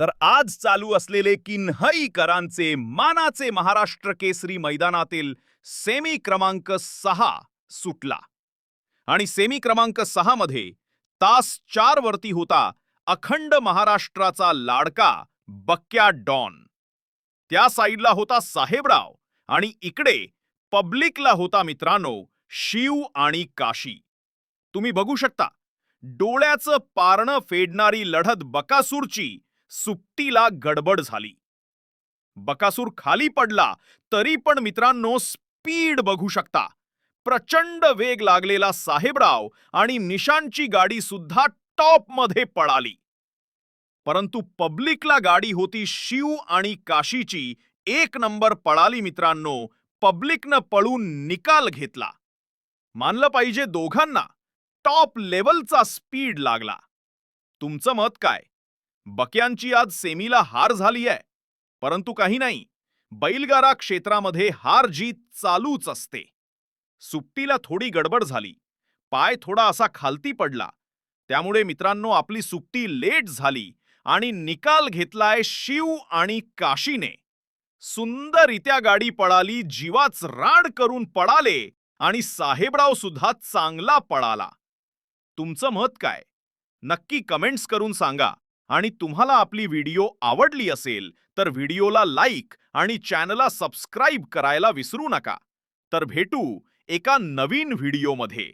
तर आज चालू असलेले किन्हईकरांचे मानाचे महाराष्ट्र केसरी मैदानातील सेमी क्रमांक सहा सुटला. आणि सेमी क्रमांक सहा मध्ये तास चार वरती होता अखंड महाराष्ट्राचा लाडका बक्क्या डॉन. त्या साईडला होता साहेबराव आणि इकडे पब्लिकला होता मित्रांनो शिव आणि काशी. तुम्ही बघू शकता डोळ्याचं पारणं फेडणारी लढत बकासूरची सुट्टीला गडबड झाली. बकासूर खाली पडला तरी पण मित्रांनो स्पीड बघू शकता. प्रचंड वेग लागलेला साहेबराव आणि निशांची गाडी सुद्धा टॉपमध्ये पळाली. परंतु पब्लिकला गाडी होती शिव आणि काशीची एक नंबर पळाली मित्रांनो पब्लिकनं पळून निकाल घेतला. मानलं पाहिजे दोघांना टॉप लेवलचा स्पीड लागला. तुमचं मत काय? बक्यांची आज सेमीला हार झाली आहे परंतु काही नाही बैलगारा क्षेत्रामध्ये हार जीत चालूच असते. सुट्टीला थोडी गडबड झाली पाय थोडा असा खालती पडला. त्यामुळे मित्रांनो आपली सुट्टी लेट झाली आणि निकाल घेतलाय शिव आणि काशीने. सुंदररित्या गाडी पळाली जीवाच राड करून पळाले आणि साहेबराव सुद्धा चांगला पळाला. तुमचं मत काय? नक्की कमेंट्स करून सांगा. आणि तुम्हाला आपली व्हिडिओ आवडली असेल तर व्हिडिओला लाईक आणि चॅनलला सबस्क्राईब करायला विसरू नका. तर भेटू एका नवीन व्हिडिओमध्ये.